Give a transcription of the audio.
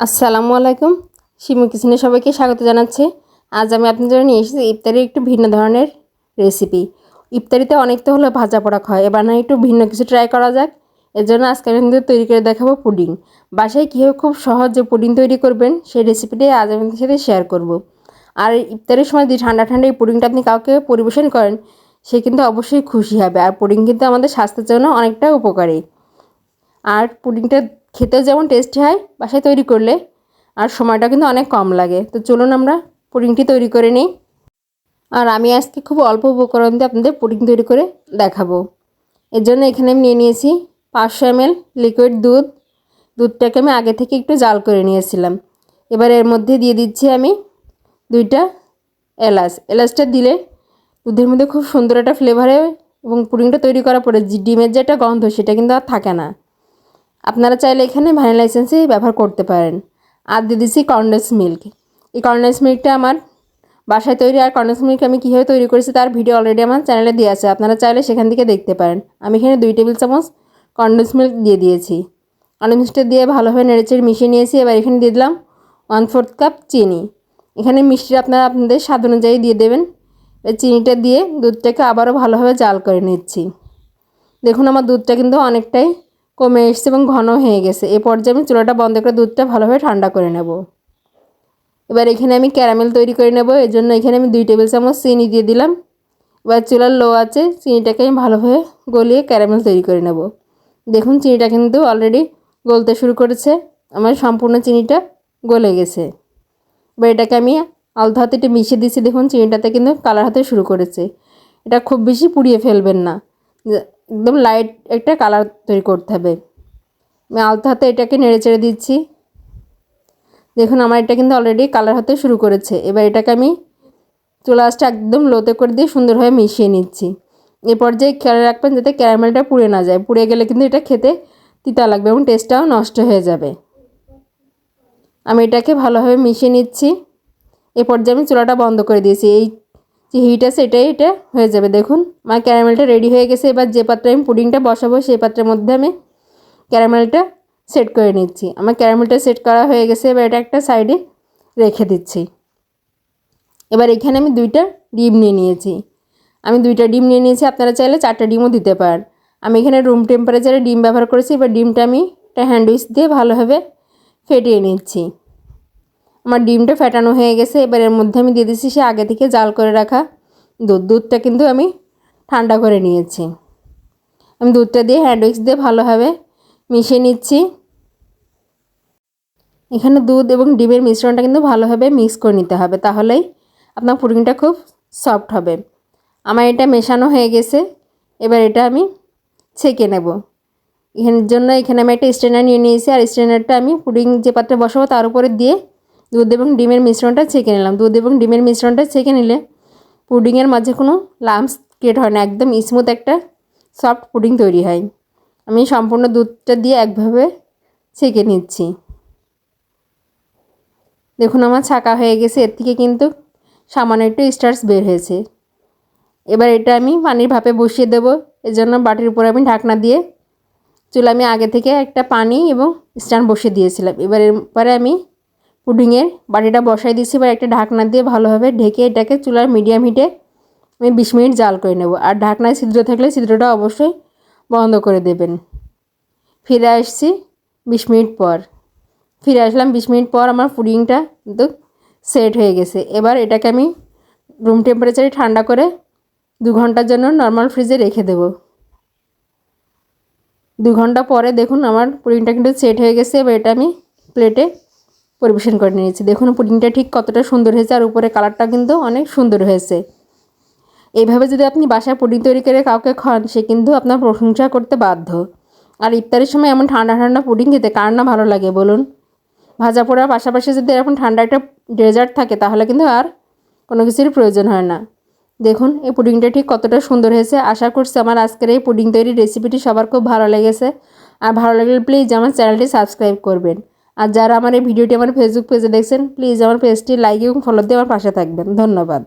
আসসালামু আলাইকুম। শিমু কিচেনে সবাইকে স্বাগত জানাচ্ছি। আজ আমি আপনাদের জন্য নিয়ে এসেছি ইফতারির একটু ভিন্ন ধরনের রেসিপি। ইফতারিতে অনেক তো হলো ভাজা পোড়া খায় এবার না একটু ভিন্ন কিছু ট্রাই করা যাক। এর জন্য আজকে আমি তৈরি করে দেখাবো পুডিং। বাসায় কীভাবে খুব সহজে পুডিং তৈরি করবেন সেই রেসিপিটাই আজ আপনাদের সাথে শেয়ার করব। আর ইফতারের সময় যদি ঠান্ডা ঠান্ডা এই পুডিংটা আপনি কাউকে পরিবেশন করেন, সে কিন্তু অবশ্যই খুশি হবে। আর পুডিং কিন্তু আমাদের স্বাস্থ্যের জন্য অনেকটা উপকারী। আর পুডিংটা খেতেও যেমন টেস্টি হয়, বাসায় তৈরি করলে আর সময়টা কিন্তু অনেক কম লাগে। তো চলুন আমরা পুডিংটি তৈরি করে নিই। আর আমি আজকে খুব অল্প উপকরণ দিয়ে আপনাদের পুডিং তৈরি করে দেখাবো। এর জন্য এখানে আমি নিয়ে নিয়েছি পাঁচশো এমএল লিকুইড দুধ। দুধটাকে আমি আগে থেকে একটু জাল করে নিয়েছিলাম। এবার এর মধ্যে দিয়ে দিচ্ছি আমি দুইটা এলাচ। এলাচটা দিলে দুধের মধ্যে খুব সুন্দর একটা ফ্লেভারে এবং পুডিংটা তৈরি করার পরে ডিমের যে একটা গন্ধ সেটা কিন্তু আর থাকে না। আপনারা চাইলে এখানে ভ্যানিলা এসেন্সই ব্যবহার করতে পারেন। আর দিয়ে দিচ্ছি কন্ডেন্স মিল্ক এই কন্ডেন্স মিল্কটা আমার বাসায় তৈরি, আর কন্ডেন্স মিল্ক আমি কীভাবে তৈরি করেছি তার ভিডিও অলরেডি আমার চ্যানেলে দেওয়া আছে। আপনারা চাইলে সেখান থেকে দেখতে পারেন। আমি এখানে দুই টেবিল চামচ কন্ডেন্স মিল্ক দিয়ে দিয়েছি। কন্ডেন্স দিয়ে ভালোভাবে নেড়েচেড়ে মিশিয়ে নিয়েছি। এবার এখানে দিয়ে দিলাম ওয়ান ফোর্থ কাপ চিনি। এখানে মিষ্টি আপনারা আপনাদের স্বাদ অনুযায়ী দিয়ে দেবেন। চিনিটা দিয়ে দুধটাকে আবারও ভালোভাবে জাল করে নিচ্ছি। দেখুন আমার দুধটা কিন্তু অনেকটাই কমে এসছে এবং ঘন হয়ে গেছে। এ পর্যায়ে আমি চুলাটা বন্ধ করে দুধটা ভালোভাবে ঠান্ডা করে নেব। এবার এখানে আমি ক্যারামেল তৈরি করে নেব। এর জন্য এখানে আমি দুই টেবিল চামচ চিনি দিয়ে দিলাম। এবার চুলার লো আছে, চিনিটাকে আমি ভালোভাবে গলিয়ে ক্যারামেল তৈরি করে নেব। দেখুন, চিনিটা কিন্তু অলরেডি গলতে শুরু করেছে। আমার সম্পূর্ণ চিনিটা গলে গেছে। এবার এটাকে আমি আলতো হাতে একটু মিশিয়ে দিচ্ছি। দেখুন, চিনিটাতে কিন্তু কালার হাতে শুরু করেছে। এটা খুব বেশি পুড়িয়ে ফেলবেন না। একদম লাইট একটা কালার তৈরি করতে হবে। আমি আলতো হাতে এটাকে নেড়ে চেড়ে দিচ্ছি। দেখুন, আমার এটা কিন্তু অলরেডি কালার হতে শুরু করেছে। এবার এটাকে আমি চুলা একদম লোতে করে দিয়ে সুন্দরভাবে মিশিয়ে নিচ্ছি। এ পর্যায়ে খেয়াল রাখবেন যাতে ক্যারামেলটা পুড়ে না যায়। পুড়ে গেলে কিন্তু এটা খেতে তিতা লাগবে এবং টেস্টটাও নষ্ট হয়ে যাবে। আমি এটাকে ভালোভাবে মিশিয়ে নিচ্ছি। এ পর্যায়ে আমি চুলাটা বন্ধ করে দিয়েছি। এই যে হিট আছে এটাই এটা হয়ে যাবে। দেখুন, আমার ক্যারামেলটা রেডি হয়ে গেছে। এবার যে পাত্রে আমি পুডিংটা বসাবো, সেই পাত্রের মধ্যে আমি ক্যারামেলটা সেট করে নিচ্ছি। আমার ক্যারামেলটা সেট করা হয়ে গেছে। এবার এটা একটা সাইডে রেখে দিচ্ছি। এবার এখানে আমি দুইটা ডিম নিয়ে নিয়েছি। আমি দুইটা ডিম নিয়ে নিয়েছি। আপনারা চাইলে চারটা ডিমও দিতে পারেন আমি এখানে রুম টেম্পারেচারে ডিম ব্যবহার করেছি। এবার ডিমটা আমি একটা হ্যান্ডউইচ দিয়ে ভালোভাবে ফেটিয়ে নিচ্ছি। আমার ডিমটা ফেটানো হয়ে গেছে, এবার এর মধ্যে আমি দিয়ে দিচ্ছি সে আগে থেকে জাল করে রাখা দুধ। দুধটা কিন্তু আমি ঠান্ডা করে নিয়েছি। আমি দুধটা দিয়ে হ্যান্ডউইক্স দিয়ে ভালোভাবে মিশিয়ে নিচ্ছি। এখানে দুধ এবং ডিমের মিশ্রণটা কিন্তু ভালোভাবে মিক্স করে নিতে হবে, তাহলেই আপনার পুডিংটা খুব সফট হবে। আমার এটা মেশানো হয়ে গেছে, এবার এটা আমি ছেঁকে নেব। এখানের জন্য এখানে আমি একটা স্ট্যান্ডার নিয়ে নিয়েছি, আর স্ট্যান্ডারটা আমি পুডিং যে পাত্রে বসাবো তার উপরে দিয়ে দুধ এবং ডিমের মিশ্রণটা ছেঁকে নিলাম। দুধ এবং ডিমের মিশ্রণটা ছেঁকে নিলে পুডিংয়ের মাঝে কোনো লাম্পস ক্রিয়েট হয় না। একদম স্মুথ একটা সফট পুডিং তৈরি হয়। আমি সম্পূর্ণ দুধটা দিয়ে একভাবে ছেঁকে নিচ্ছি। দেখুন আমার ছাকা হয়ে গেছে। এর থেকে কিন্তু সামান্য একটু স্টার্স বের হয়েছে। এবার এটা আমি পানির ভাপে বসিয়ে দেবো। এর জন্য বাটির উপরে আমি ঢাকনা দিয়ে চুলে আমি আগে থেকে একটা পানি এবং স্ট্যান্ড বসিয়ে দিয়েছিলাম। এবার এরপরে আমি পুডিংয়ের বাটিটা বসাই দিয়েছি, এবার একটা ঢাকনা দিয়ে ভালোভাবে ঢেকে এটাকে চুলার মিডিয়াম হিটে আমি বিশ মিনিট জাল করে নেব। আর ঢাকনায় ছিদ্র থাকলে ছিদ্রটা অবশ্যই বন্ধ করে দেবেন। ফিরে আসছি বিশ মিনিট পর। ফিরে আসলাম বিশ মিনিট পর আমার পুডিংটা কিন্তু সেট হয়ে গেছে। এবার এটাকে আমি রুম টেম্পারেচারে ঠান্ডা করে দু ঘণ্টার জন্য নর্মাল ফ্রিজে রেখে দেব। দু ঘণ্টা পরে দেখুন আমার পুডিংটা কিন্তু সেট হয়ে গেছে। এবার এটা আমি প্লেটে পরিবেশন করে নিয়েছি। দেখুন, পুডিংটা ঠিক কতটা সুন্দর হয়েছে, আর উপরে কালারটা কিন্তু অনেক সুন্দর হয়েছে। এইভাবে যদি আপনি বাসায় পুডিং তৈরি করে কাউকে খান সে কিন্তু আপনার প্রশংসা করতে বাধ্য। আর ইফতারের সময় এমন ঠান্ডা ঠান্ডা পুডিং খেতে কার না ভালো লাগে, বলুন? ভাজা পোড়ার পাশাপাশি যদি এরকম ঠান্ডা একটা ডেজার্ট থাকে, তাহলে কিন্তু আর কোনো কিছুরই প্রয়োজন হয় না। দেখুন, এই পুডিংটা ঠিক কতটা সুন্দর হয়েছে। আশা করছি আমার আজকের এই পুডিং তৈরির রেসিপিটি সবার খুব ভালো লেগেছে। আর ভালো লাগলে প্লিজ আমার চ্যানেলটি সাবস্ক্রাইব করবেন। আর যারা আমার এই ভিডিওটি আমার ফেসবুক পেজে দেখছেন প্লিজ আমার পেজটি লাইক এবং ফলো দিয়ে আমার পাশে থাকবেন। ধন্যবাদ।